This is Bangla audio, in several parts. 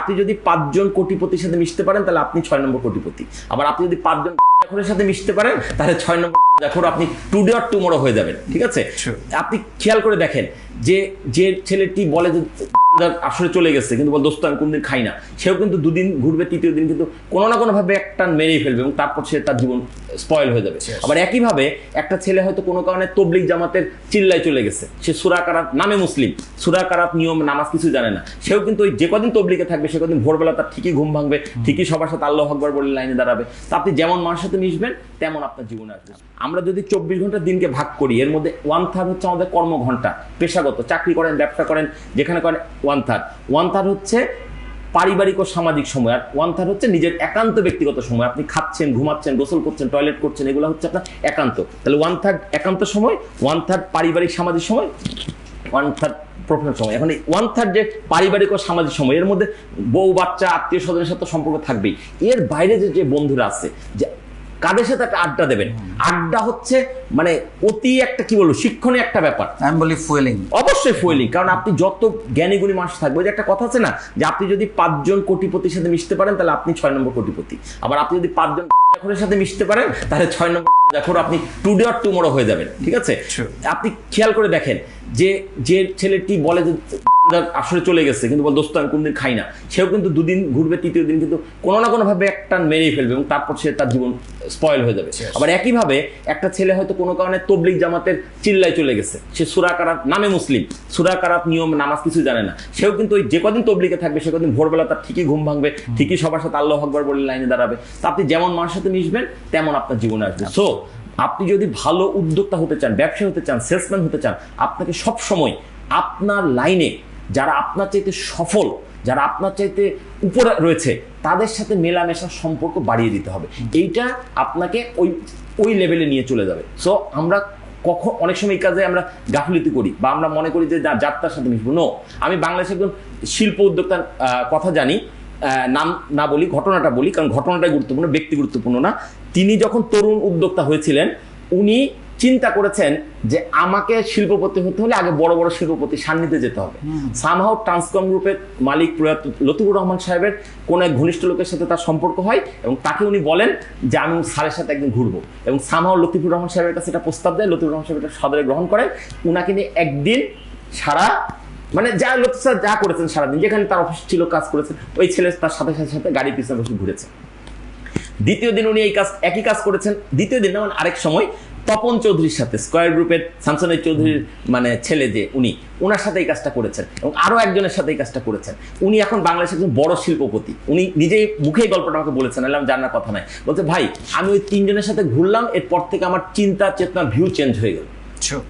আপনি যদি পাঁচজন কোটিপতির সাথে মিশতে পারেন তাহলে আপনি ছয় নম্বর কোটিপতি। আবার আপনি যদি পাঁচজন জাখরের সাথে মিশতে পারেন তাহলে ছয় নম্বর জাখর আপনি টুডে অর টুমোরো হয়ে যাবেন ঠিক আছে? আপনি খেয়াল করে দেখেন যে যে ছেলেটি বলে যে আসলে চলে গেছে কিন্তু বল দোস্ত আমি কোনদিন খাই না। সেও কিন্তু দুদিন ঘুরবে তৃতীয় দিন কিন্তু কোনো না কোনো ভাবে একটা মেরেই ফেলবে এবং তারপর সে তার জীবন স্পয়েল হয়ে যাবে। আবার একইভাবে একটা ছেলে হয়তো কোনো কারণে তবলিক জামাতের চিল্লায় চলে গেছে। সে সুরা কারাত নামে মুসলিম। সুরা কারাত নিয়ম নামাজ কিছু জানে না। সেও কিন্তু ওই যে কদিন তবলিকে থাকবে সে কদিন ভোরবেলা তার ঠিকই ঘুম ভাঙবে ঠিকই সবার সাথে আল্লাহ আকবর বলে লাইনে দাঁড়াবে। তো আপনি যেমন মানুষের সাথে মিশবেন তেমন আপনার জীবনে আসবে। আমরা যদি চব্বিশ ঘণ্টা দিনকে ভাগ করি এর মধ্যে ওয়ান থার্ড হচ্ছে আমাদের কর্মঘন্টা পেশাগত। চাকরি করেন ব্যবসা করেন যেখানে করেন ওয়ান থার্ড ওয়ান থার্ড হচ্ছে পারিবারিক ও সামাজিক সময়। আর ওয়ান থার্ড হচ্ছে নিজের একান্ত ব্যক্তিগত সময়। আপনি খাচ্ছেন, ঘুমাচ্ছেন, গোসল করছেন টয়লেট করছেন, এগুলো হচ্ছে আপনার একান্ত। তাহলে ওয়ান থার্ড একান্ত সময় ওয়ান থার্ড পারিবারিক সামাজিক সময় ওয়ান থার্ড প্রফেশনাল সময়। এখন এই ওয়ান থার্ড যে পারিবারিক ও সামাজিক সময়, এর মধ্যে বউ, বাচ্চা আত্মীয় স্বজনের সাথে সম্পর্ক থাকবেই। এর বাইরে যে যে বন্ধুরা আছে, যে কাদের সাথে একটা আড্ডা দেবেন? আড্ডা হচ্ছে মানে অতি একটা কি বলব শিক্ষণীয় একটা ব্যাপার। আমি বলি ফুয়েলিং। অবশ্যই ফুয়েলিং কারণ আপনি যত জ্ঞানী গুণী মানুষ থাকবে যে একটা কথা আছে না যে আপনি যদি পাঁচজন কোটিপতির সাথে মিশতে পারেন তাহলে আপনি ছয় নম্বর কোটিপতি। আবার আপনি যদি পাঁচজন জাখরের সাথে মিশতে পারেন তাহলে ছয় নম্বর জাখর আপনি টুডে অর টুমোরো হয়ে যাবেন ঠিক আছে? আপনি খেয়াল করে দেখেন যে যে ছেলেটি বলে যে আসলে চলে গেছে কিন্তু বল দোস্ত আমি কোনদিন খাই না। সেও কিন্তু দুদিন ঘুরবে তৃতীয় দিন কিন্তু কোনো না কোনো ভাবে একটা মেরেই ফেলবে এবং তারপর সে তার জীবন স্পয়েল হয়ে যাবে. আবার একইভাবে একটা ছেলে হয়তো কোনো কারণে তবলিক জামাতের চিল্লায় চলে গেছে। সে সুরা কারাত নামে মুসলিম সুরা কারাত নিয়ম নামাজ কিছু জানে না। সেও কিন্তু ওই যে কদিন তবলিকে থাকবে সে কদিন ভোরবেলা তার ঠিকই ঘুম ভাঙবে ঠিকই সবার সাথে আল্লাহ আকবর বলে লাইনে দাঁড়াবে। তো আপনি যেমন মানুষের সাথে মিশবেন তেমন আপনার জীবনে আসবে। সো আপনি যদি ভালো উদ্যোক্তা হতে চান ব্যবসা হতে চান সেলসম্যান হতে চান আপনাকে সব সময় আপনার লাইনে যারা আপনার চাইতে সফল, যারা আপনার চাইতে উপরে রয়েছে, তাদের সাথে মেলামেশার সম্পর্ক বাড়িয়ে দিতে হবে। এইটা আপনাকে ওই ওই লেভেলে নিয়ে চলে যাবে। সো আমরা কখন, অনেক সময় এই কাজে আমরা গাফিলতি করি বা আমরা মনে করি যে যাত্রার সাথে মিশবো। নো আমি বাংলাদেশের একজন শিল্প উদ্যোক্তার কথা জানি। নাম না বলি, ঘটনাটা বলি, কারণ ঘটনাটাই গুরুত্বপূর্ণ, ব্যক্তি গুরুত্বপূর্ণ না। তিনি যখন তরুণ উদ্যোক্তা হয়েছিলেন, উনি চিন্তা করেছেন যে আমাকে শিল্পপতি হতে হলে আগে বড় বড় শিল্পপতি সান্নিধ্যে যেতে হবে। সামহাও ট্রান্সকম গ্রুপের মালিক প্রয়াত লতিফুর রহমান সাহেবের কোন এক ঘনিষ্ঠ লোকের সাথে তার সম্পর্ক হয় এবং তাকে উনি বলেন যে আমি স্যারের সাথে একদিন ঘুরবো। এবং সামহাও লতিফুর রহমান সাহেবের কাছে এটা প্রস্তাব দেয় লতিফুর রহমান সাহেব এটা সদরে গ্রহণ করে। উনাকে নিয়ে একদিন সারা মানে যা লোক স্যার যা করেছেন সারাদিন যেখানে তার অফিস ছিল কাজ করেছেন ওই ছেলে তার সাথে সাথে সাথে গাড়ি পিছনে বসে ঘুরেছে। দ্বিতীয় দিন উনি এই কাজ একই কাজ করেছেন। দ্বিতীয় দিন না মানে আরেক সময় তপন চৌধুরীর সাথে স্কোয়ার গ্রুপের শামসানের চৌধুরীর মানে ছেলে যে, উনি ওনার সাথে এই কাজটা করেছেন এবং আরও একজনের সাথে এই কাজটা করেছেন। উনি এখন বাংলাদেশের একজন বড় শিল্পপতি। উনি নিজেই মুখেই গল্পটা আমাকে বলেছেন এলাম জানার কথা নাই বলছে, ভাই, আমি ওই তিনজনের সাথে ঘুরলাম, এরপর থেকে আমার চিন্তা চেতনার ভিউ চেঞ্জ হয়ে গেল।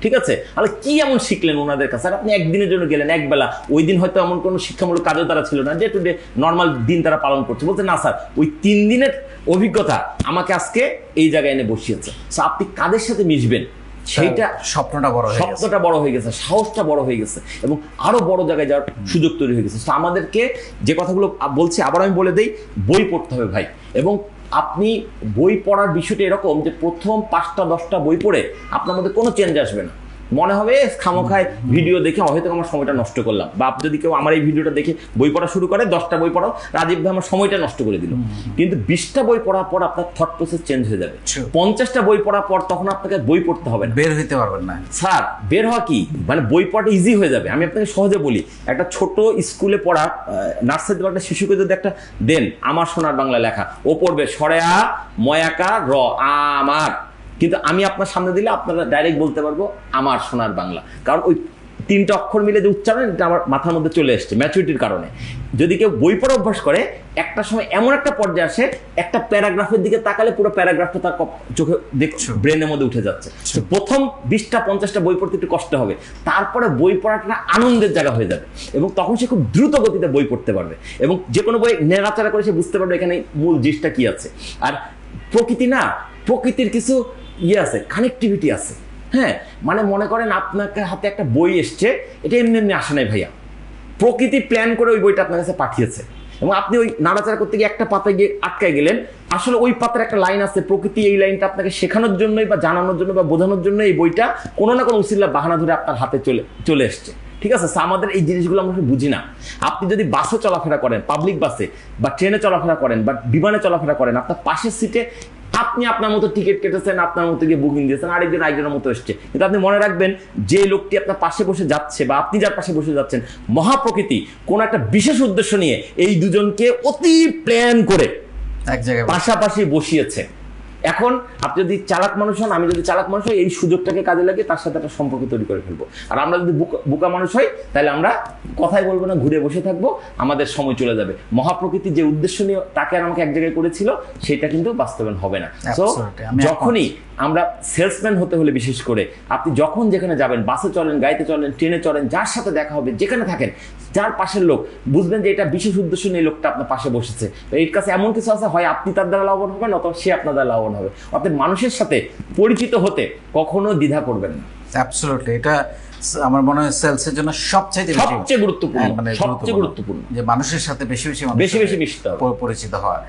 ঠিক আছে? তাহলে কি এমন শিখলেন ওনাদের কাছে? আর আপনি একদিনের জন্য গেলেন একবেলা। ওই দিন হয়তো এমন কোনো শিক্ষামূলক কাজও তারা ছিল না। ডে টু ডে নর্মাল দিন তারা পালন করছে। বলছে না স্যার ওই তিন দিনের অভিজ্ঞতা আমাকে আজকে এই জায়গায় এনে বসিয়েছে। So, আপনি কাদের সাথে মিশবেন? সেইটা স্বপ্নটা বড় হয়ে গেছে। স্বপ্নটা বড় হয়ে গেছে সাহসটা বড় হয়ে গেছে এবং আরও বড় জায়গায় যাওয়ার সুযোগ তৈরি হয়ে গেছে। তো আমাদেরকে যে কথাগুলো বলছি আবার আমি বলে দেই বই পড়তে হবে ভাই। এবং আপনি বই পড়ার বিষয়টা এরকম যে প্রথম পাঁচটা, দশটা বই পড়ে আপনার মধ্যে কোনো চেঞ্জ আসবে না। মনে হবে "এ, খামোখায় ভিডিও দেখে হয়তো আমার সময়টা নষ্ট করলাম। বা আপনি যদি কেউ আমার এই ভিডিওটা দেখে বই পড়া শুরু করে দশটা বই পড়াও রাজীব ভাই আমার সময়টা নষ্ট করে দিল। কিন্তু বিশটা বই পড়ার পর আপনার থট প্রসেস চেঞ্জ হয়ে যাবে। পঞ্চাশটা বই পড়ার পর তখন আপনাকে বই পড়তে হবে না। বের হইতে পারবেন না। স্যার বের হওয়া কি? মানে বই পড়াটা ইজি হয়ে যাবে। আমি আপনাকে সহজে বলি একটা ছোট স্কুলে পড়া নার্সারি দেওয়া একটা শিশুকে যদি একটা দেন আমার সোনার বাংলা লেখা ও পড়বে সরে আ ময়াকা র আমার কিন্তু আমি আপনার সামনে দিলে আপনারা ডাইরেক্ট বলতে পারব আমার সোনার বাংলা। কারণ ওই তিনটা অক্ষর মিলে যে উচ্চারণ এটা আমার মাথার মধ্যে চলে এসছে ম্যাচুরিটির কারণে। যদি কেউ বই পড়া অভ্যাস করে একটা সময় এমন একটা পর্যায়ে আসে একটা প্যারাগ্রাফের দিকে তাকালে পুরো প্যারাগ্রাফটা তার চোখে দেখছ ব্রেনের মধ্যে উঠে যাচ্ছে। তো প্রথম বিশটা পঞ্চাশটা বই পড়তে একটু কষ্ট হবে। তারপরে বই পড়াটা আনন্দের জায়গা হয়ে যাবে। এবং তখন সে খুব দ্রুত গতিতে বই পড়তে পারবে। এবং যে কোনো বই নেড়াচাড়া করে সে বুঝতে পারবে এখানে মূল জিনিসটা কি আছে। আর প্রকৃতি না প্রকৃতির কিছু ইয়ে আছে কানেক্টিভিটি আছে। হ্যাঁ মানে মনে করেন আপনাকে হাতে একটা বই এসছে, এটা এমনি এমনি আসে নাই ভাইয়া। প্রকৃতি প্ল্যান করে ওই বইটা আপনার কাছে পাঠিয়েছে। এবং আপনি ওই নাড়াচাড়া করতে গিয়ে একটা পাতায় গিয়ে আটকায় গেলেন, আসলে ওই পাতার একটা লাইন আছে, প্রকৃতি এই লাইনটা আপনাকে শেখানোর জন্যই বা জানানোর জন্য বা বোঝানোর জন্য এই বইটা কোনো না কোনো উসিল্লা বাহানা ধরে আপনার হাতে চলে চলে এসছে। ঠিক আছে আমাদের এই জিনিসগুলো আমরা বুঝি না। আপনি যদি বাসে চলাফেরা করেন পাবলিক বাসে, বা ট্রেনে চলাফেরা করেন, বা বিমানে চলাফেরা করেন, আপনার পাশের সিটে আপনি আপনার মতো টিকিট কেটেছেন আপনার মতো গিয়ে বুকিং দিয়েছেন আরেকজন আরেকজনের মতো এসছে। কিন্তু আপনি মনে রাখবেন যে লোকটি আপনার পাশে বসে যাচ্ছে বা আপনি যার পাশে বসে যাচ্ছেন মহাপ্রকৃতি কোনো একটা বিশেষ উদ্দেশ্য নিয়ে এই দুজনকে অতি প্ল্যান করে এক জায়গায় পাশাপাশি বসিয়েছে। এখন আপনি যদি চালাক মানুষ হন আমি যদি চালাক মানুষ হই এই সুযোগটাকে কাজে লাগিয়ে তার সাথে একটা সম্পর্ক তৈরি করে ফেলব। আর আমরা যদি বোকা মানুষ হই তাহলে আমরা কথাই বলব না ঘুরে বসে থাকব আমাদের সময় চলে যাবে। মহাপ্রকৃতি যে উদ্দেশ্য নিয়ে তাকে আর আমাকে এক জায়গায় করেছিল সেটা কিন্তু বাস্তবায়ন হবে না। তো। যখনই আমরা সেলসম্যান হতে হলে বিশেষ করে আপনি যখন যেখানে যাবেন বাসে চলেন গাড়িতে চলেন ট্রেনে চলেন যার সাথে দেখা হবে যেখানে থাকেন যার পাশের লোক। বুঝবেন যে এটা বিশেষ উদ্দেশ্য নিয়ে লোকটা আপনার পাশে বসেছে। এর কাছে এমন কিছু আছে হয় আপনি তার দ্বারা লাভবান হবেন অথবা সে আপনার দ্বারা লাভবান হবে। অর্থাৎ মানুষের সাথে পরিচিত হতে কখনো দ্বিধা করবেন না। এটা আমার মনে হয় সেলসের জন্য সবচেয়ে সবচেয়ে গুরুত্বপূর্ণ হ্যাঁ, মানে সবচেয়ে গুরুত্বপূর্ণ। যে মানুষের সাথে বেশি বেশি বেশি বেশি মিশতে পরিচিত হয়